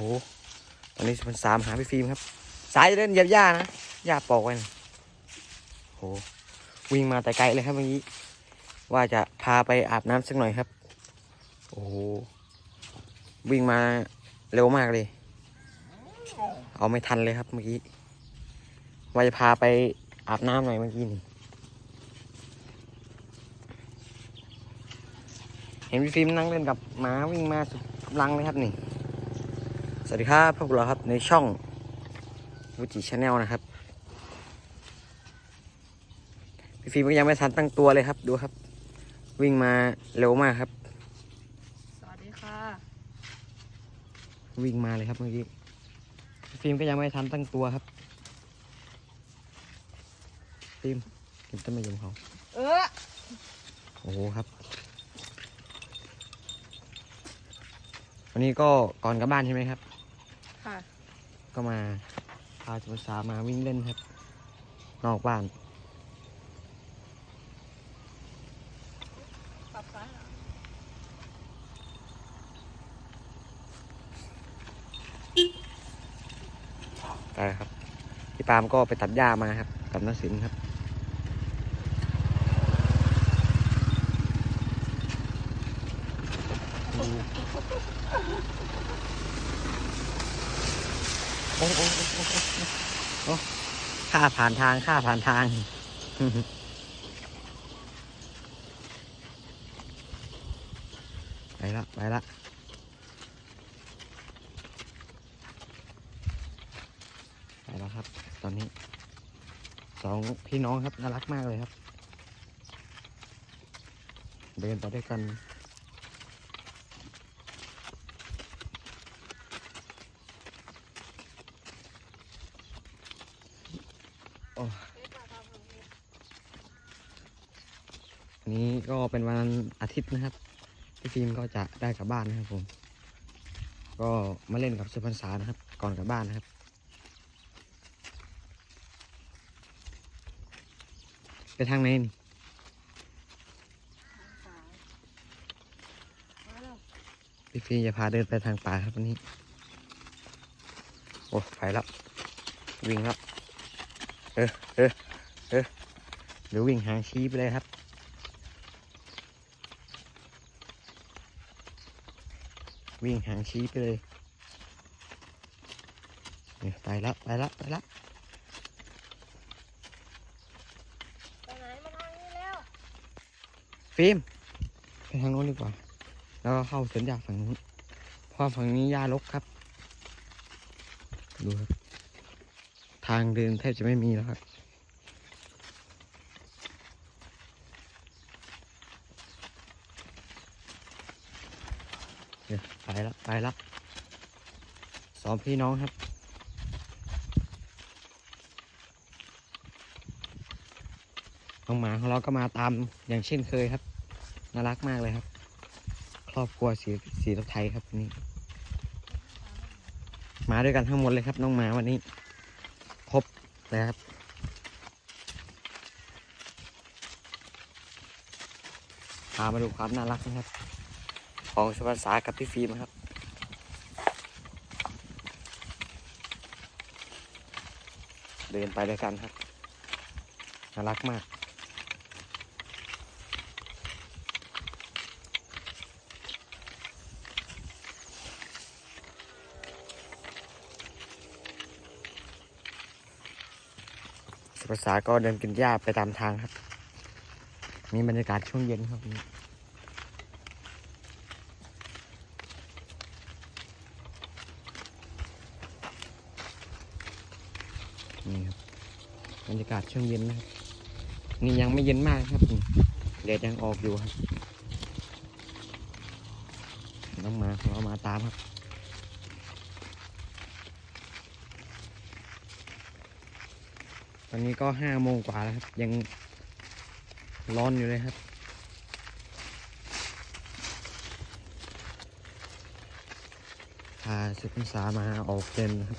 หตอนนี้สุพรรณสามหาพี่ฟิล์มครับสายจะเดินเหยียบหญ้านะหญ้าปอกไว้นะโหวิ่งมาแต่ไกลเลยครับเมื่อกี้ว่าจะพาไปอาบน้ำสักหน่อยครับ โอ้โหวิ่งมาเร็วมากเลย เอาไม่ทันเลยครับเมื่อกี้ว่าจะพาไปอาบน้ำหน่อยเมื่อกี้นี่เห็นพี่ฟิล์มนั่งเล่นกับหมาวิ่งมาสุดกำลังเลยครับนี่ สวัสดีครับพวกเราครับในช่องวูจิชาแนลนะครับ พี่ฟิล์มก็ยังไม่ทันตั้งตัวเลยครับ ดูครับ วิ่งมาเร็วมากครับ สวัสดีค่ะ วิ่งมาเลยครับเมื่อกี้พี่ฟิล์มก็ยังไม่ทันตั้งตัวครับ ฟิล์มกินต้นมะยมเขาเออโอ้โหครับ วันนี้ก็ก่อนกลับบ้านใช่ไหมครับ ค่ะ ก็มาพาจุษามาวิ่งเล่นครับ นอกบ้านปรับซ้ายเหรอไปครับ พี่ปาล์มก็ไปตัดหญ้ามาครับ กับนักศิลป์ครับ โอ้โอ้โอ้โอ้โอ้ข้าผ่านทางข้าผ่านทางไปละไปละไปแล้วครับ ตอนนี้สองพี่น้องครับน่ารักมากเลยครับ เดินไปด้วยกัน โอ้วั นนี้ก็เป็นวันอาทิตย์นะครับ พี่ฟิล์มก็จะได้กลับบ้านนะครับผม ก็มาเล่นกับสุพรรณษานะครับ ก่อนกลับบ้านนะครับ ไปทางไหนนี่พี่ฟิล์มจะพาเดินไปทางป่าครับวันนี้ โอ้ ไปแล้ว วิ่งแล้ว ออเออเออเดี๋ยววิ่งหางชี้ไปเลยครับ วิ่งหางชี้ไปเลยเนี่ยไปแล้วไปแล้วไปแล้วไปไหนมาทางนี้แล้วฟิล์มไปทางโน้นดีกว่า แล้วก็เข้าสวนยางฝั่งนู้นเพราะฝั่งนี้หญ้ารกครับ ดูครับทางเดินแทบจะไม่มีแล้วครับ เดี๋ยวไปแล้วไปแล้วสองพี่น้องครับน้องหมาของเราก็มาตามอย่างเช่นเคยครับ น่ารักมากเลยครับ ครอบครัวสีสีรถไทยครับนนี้มาด้วยกันทั้งหมดเลยครับน้องหมาวันนี้ นะครับ พามาดูความน่ารักนะครับ ของสุภาษากับพี่ฟิล์มครับเดินไปด้วยกันครับ น่ารักมาก ภาษาก็เดินกินหญ้าไปตามทางครับมีบรรยากาศช่วงเย็นครับนนี้นี่ครับบรรยากาศช่วงเย็นนะครับ นี่ยังไม่เย็นมากครับแดดยังออกอยู่ครับน้องมาเรามาตามครับ ตอนนี้ก็ห้าโมงกว่าแล้วครับ ยังร้อนอยู่เลยครับ พาสุพรรษามาออกเดินนะครับ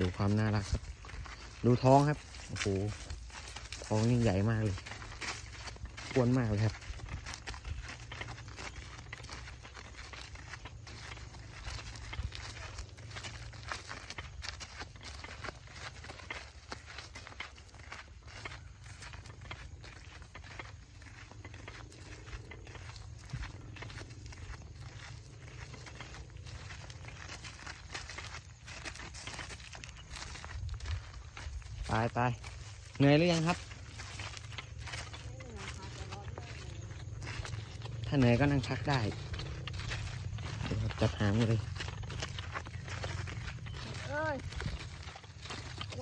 ดูความน่ารักครับ ดูท้องครับ โอ้โห ท้องนี่ใหญ่มากเลยอ้วนมากเลยครับ ไปไปเหนื่อยหรือยังครับ ถ้าเหนื่อยก็นั่งพักได้เดี๋ยวครับจัดหางเลยเอ้ย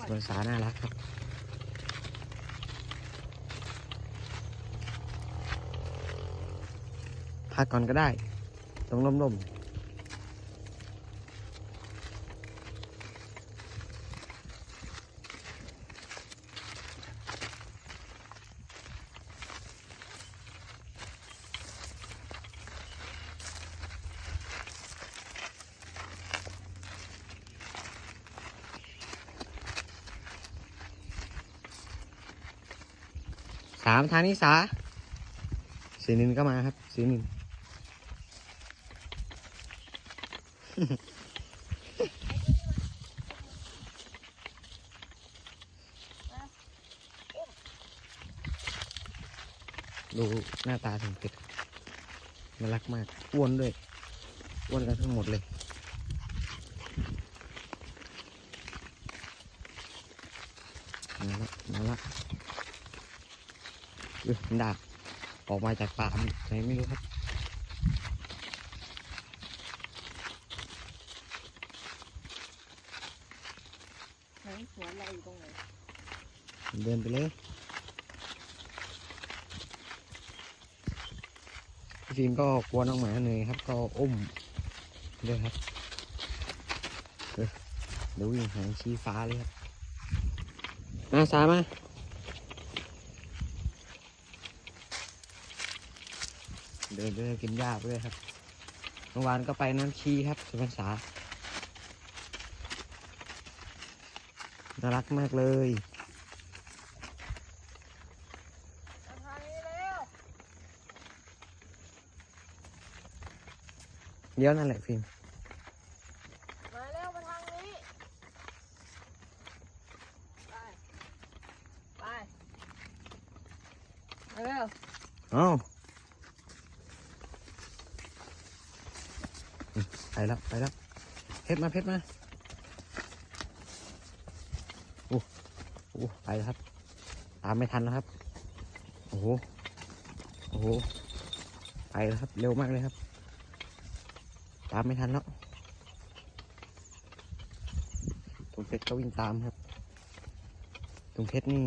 สวนสาน่ารักครับพักก่อนก็ได้ ตรงร่มๆ สามทางนี้สาสีนินก็มาครับสีนินดูหน้าตาถึงเป็ดมันรักมากอ้วนด้วยอ้วนกันทั้งหมดเลย มาละมาละเออมันดาบออกมาจากป่าไหนไม่รู้ครับไหนสวนเราอยู่ตรงไหนเดินไปเลยพี่ฟิล์มก็กลัวน้องหมาเหนื่อยครับ ก็อุ้มด้วยครับเออเดี๋ยววิ่งหางชี้ฟ้าเลยครับ มาสามา เดินเดินกินหญ้าไปเลยครับเมื่อวานก็ไปน้ำชีครับสุพรรณษาน่ารักมากเลยมาทางนี้แล้วเดี๋ยวนั่นแหละฟิล์มมาแล้วมาทางนี้ ไป ไปเร็วเอ้าอื ไปแล้วไปแล้วเพชรมาเพชรมาโอ้โอ้ไปแล้วครับตามไม่ทันแล้วครับ โอ้โหโอ้โหไปแล้วครับ เร็วมากเลยครับ ตามไม่ทันแล้วตุงเพชรก็วิ่งตามครับตุงเพชรนี่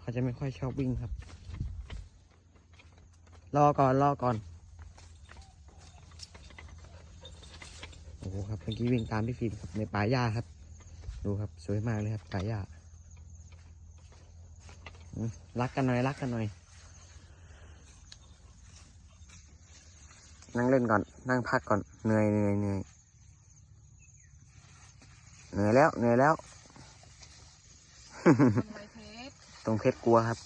เขาจะไม่ค่อยชอบวิ่งครับ รอก่อนรอก่อน โอ้โหครับเมื่อกี้วิ่งตามพี่ฟิล์มครับในป่าหญ้าครับ ดูครับสวยมากเลยครับป่าหญ้ารักกันหน่อยรักกันหน่อย นั่งเล่นก่อน นั่งพักก่อนเหนื่อยเหนื่อยเหนื่อยเหนื่อยแล้วเหนื่อยแล้วตรงเพชรกลัวครับ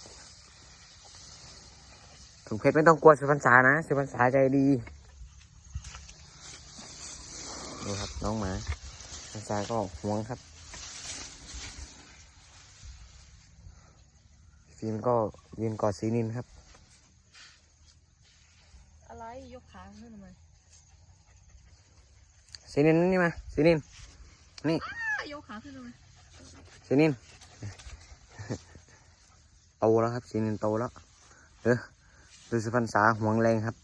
ตรงเพชรไม่ต้องกลัวสุพรรณษานะสุพรรณษาใจดี ดูครับน้องหมาสุพรรณษาก็ห่วงครับฟิล์มก็ยืนกอดสีนินครับ อะไรยกขาขึ้นทำไมสีนินนี่มาสีนินนี่อ้ายกขาขึ้นทำไมสีนินโตแล้วครับสีนินโตแล้วเออดูสุพรรณษาห่วงแรงครับ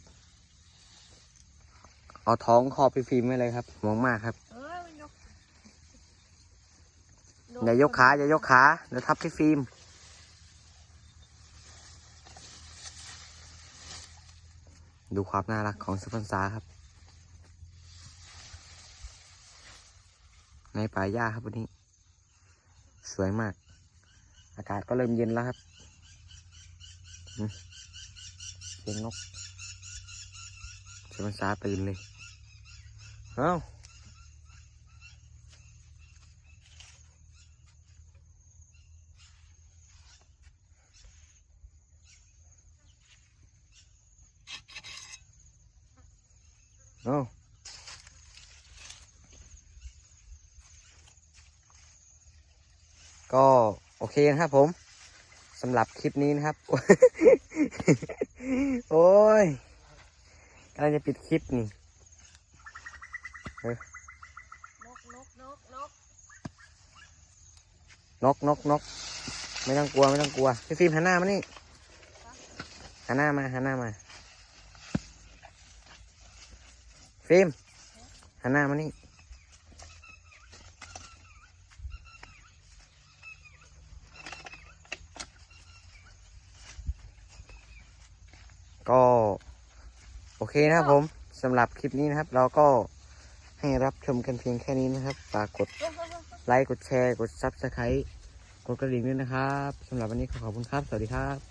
เอาท้องครอบพี่ฟิล์มไว้เลยครับห่วงมากครับเอ้ยมันยกอย่ายกขาอย่ายกขาเดี๋ยวทับพี่ฟิล์มดูความน่ารักของสุพรรณษาครับ ในป่าหญ้าครับวันนี้ สวยมาก อากาศก็เริ่มเย็นแล้วครับอืมเสียงนก สุพรรณษาตื่นเลยเอ้าเอ้าก็โอเคนะครับผมสำหรับคลิปนี้นะครับ โอ้ย กำลังจะปิดคลิปนี่นกนกนกนกนกนกนกไม่ต้องกลัวไม่ต้องกลัวพี่ฟิล์มหันหน้ามานี่หันหน้ามาหันหน้ามาฟิล์มหันหน้ามานี่ ก็โอ เคนะครับผมสำหรับคลิปนี้นะครับ เราก็ให้รับชมกันเพียงแค่นี้นะครับฝากกดไลค์กดแชร์ กดซับสไครต์กดกระดิ่งด้วยนะครับสำหรับวันนี้ขอขอบคุณครับ สวัสดีครับ